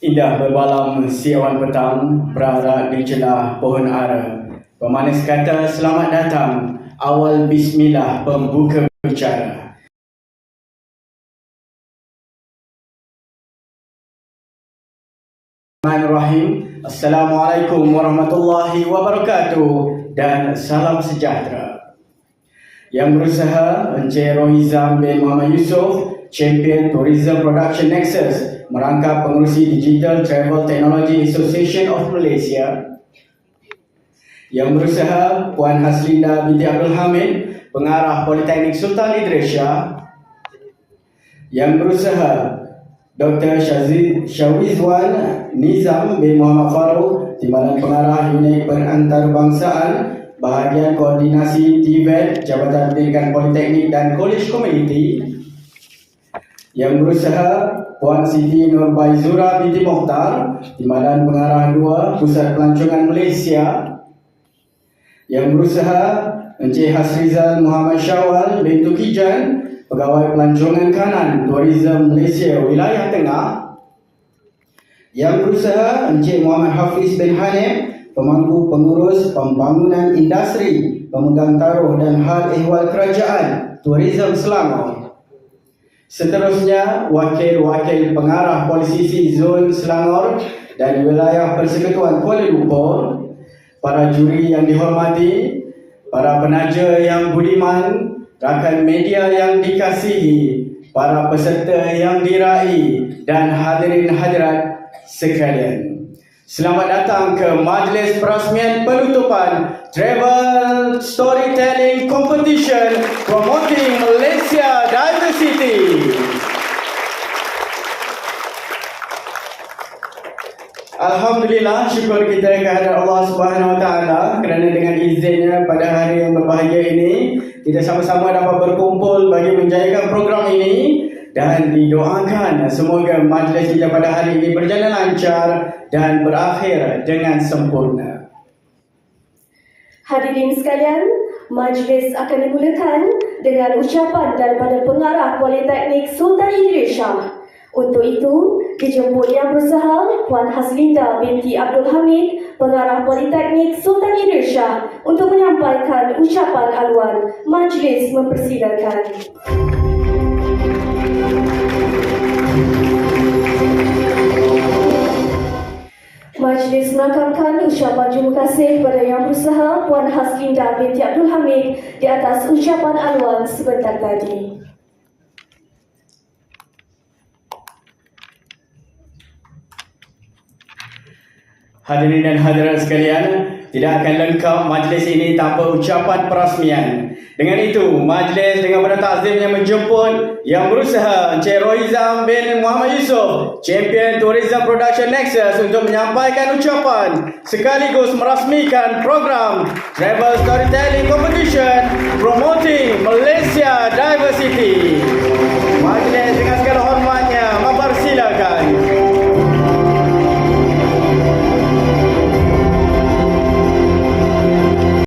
Indah berbalam siawan petang berarak di celah pohon ara. Pemanis kata selamat datang awal bismillah pembuka bicara. Bismillahirrahmanirrahim. Assalamualaikum warahmatullahi wabarakatuh dan salam sejahtera. Yang berusaha Encik Rohizam bin Muhammad Yusof, Champion Tourism Production Nexus, merangkap pengurusi Digital Travel Technology Association of Malaysia. Yang berusaha Puan Haslinda binti Abdul Hamid, pengarah Politeknik Sultan Idris Shah. Yang berusaha Dr. Syawizwan Nizam bin Muhammad Farouk, Timbalan Pengarah Unit Perantarbangsaan, Bahagian Koordinasi TVET, Jabatan Pendidikan Politeknik dan Kolej Komuniti. Yang berusaha Puan Siti Nurbaizura binti Mokhtar, Timbalan Pengarah 2, Pusat Pelancongan Malaysia. Yang berusaha Encik Hasrizal Muhammad Syawal bin Tukijan, Pegawai Pelancongan Kanan Tourism Malaysia Wilayah Tengah yang berusaha Encik Muhammad Hafiz bin Hanif pemangku pengurus pembangunan industri pemegang taruh dan hal ehwal kerajaan Tourism Selangor Seterusnya, wakil-wakil pengarah polisisi zon Selangor dan wilayah Persekutuan Kuala Lumpur, para juri yang dihormati, para penaja yang budiman, rakan media yang dikasihi, para peserta yang diraih dan hadirin hadirat sekalian. Selamat datang ke Majlis Perasmian Penutupan Travel Storytelling Competition Promoting Diversity. Alhamdulillah syukur kita kehadrat Allah Subhanahu Wa Taala kerana dengan izinnya pada hari yang berbahagia ini kita sama-sama dapat berkumpul bagi menjayakan program ini dan didoakan semoga majlis kita pada hari ini berjalan lancar dan berakhir dengan sempurna. Hadirin sekalian, majlis akan dimulakan dengan ucapan daripada pengarah Politeknik Sultan Idris Shah. Untuk itu, dijemput yang berusaha Puan Haslinda binti Abdul Hamid, pengarah Politeknik Sultan Idris Shah untuk menyampaikan ucapan aluan. Majlis mempersilakan. Majlis merakamkan ucapan terima kasih kepada yang berusaha Puan Haslinda binti Abdul Hamid di atas ucapan aluan sebentar tadi. Hadirin dan hadirat sekalian, tidak akan lengkap majlis ini tanpa ucapan perasmian. Dengan itu, majlis dengan pada takzimnya menjemput yang berusaha Encik Rohizam bin Muhammad Yusof, Champion Tourism Production Nexus untuk menyampaikan ucapan sekaligus merasmikan program Travel Storytelling Competition